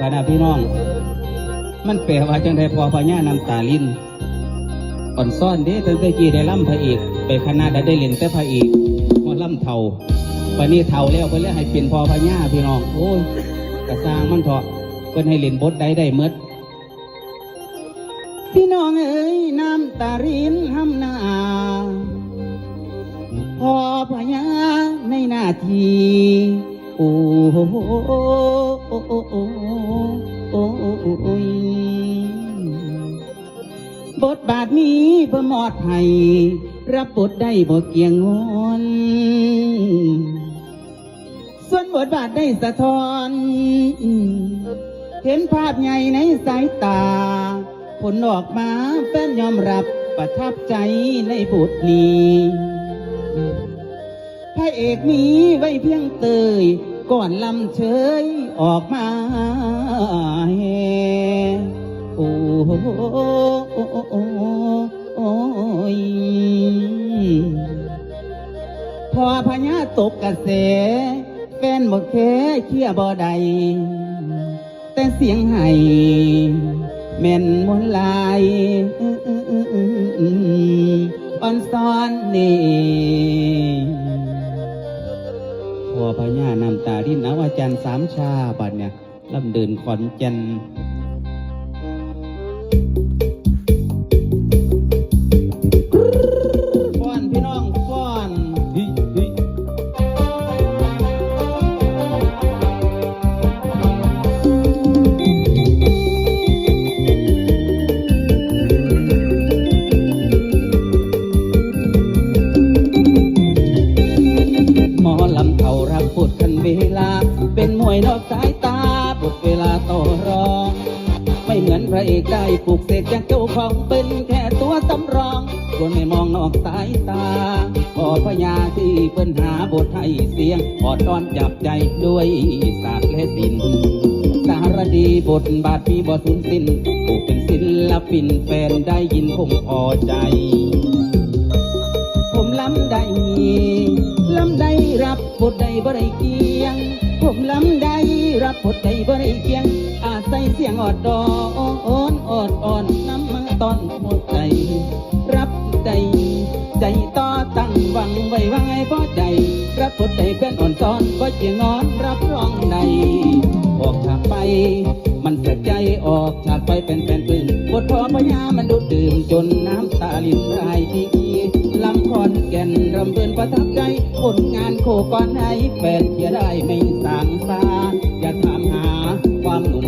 พนาพี่น้อง มันแปลว่าจังไดพอพญาน้ำตาลินอ่อนซ่อนเด้ตั้งแต่กี้ได้ล่ำพระเอกไปคณะได้ได้เล่นแต่พระเอกมาล่ำเท่าปนนี้เท่าแล้วเพิ่นเลยให้เป็นพอพญาพี่น้อง โอ้ยกระสร้างมันเถอะเพิ่นให้เล่นบทใดได้เมดพี่น้องเอ้ยน้ำตาลินห้ำนาพอพญาในหน้าทีโอ้โห บทบาทนี้เพื่อมอดให้รับบทได้บ่เกียงงอนส่วนบทบาทได้สะท้อน เห็นภาพใหญ่ในสายตา ผลออกมาแฟนยอมรับประทับใจในบทนี้พระเอกมีไว้เพียงเตยก่อนลำเชยออกมาแห่โอ้ อยพอพญาตกกระแสแฟนบ่แค่เคียบ่ใด แต่เสียงไห้แม่นมนลายอ่อนซ้อนนี่พอพญาน้ำตาที่นาวาจันทร์สามชาบัดเนี่ยลำเดินขอนจันทน์ เป็นมวยนอกสายตาบทเวลาต่อรอง ไม่เหมือนพระเอกได้ปลูกเสกจากเจ้าของเป็นแค่ตัวสำรองควรไม่มองนอกสายตาขอพญาที่เปิ้นหาบทให้เสียงออดอนจับใจด้วยศาสตร์และศิลป์สารดีบทบาทมีบ่สูญสิ้นผู้เป็นศิลปินแฟนได้ยินคงพอใจ ผมล้ำได้ล้ำได้รับบทใดบ่ได้เกียง ลำได้รับบทใดบ่ได้เกียง อาศัยเสียงอดดอนออนอดอ่อนน้ำมาตอนหมดใจ รับใจ ใจต่อตั้งหวังไว้ว่าไงพอใจ รับบทใดเป็นอ่อนซ้อนบ่เจียงงอนรับรองใดออกทางไป มันเสียใจออกฉากไปเป็นแฟนปืนบทพอพญามันดูดดื่มจนน้ำตาลินไหลที ผลงานโคก่อนให้แฟนเชียร์ได้ไม่สางตาอย่าถามหาความหนุ่ม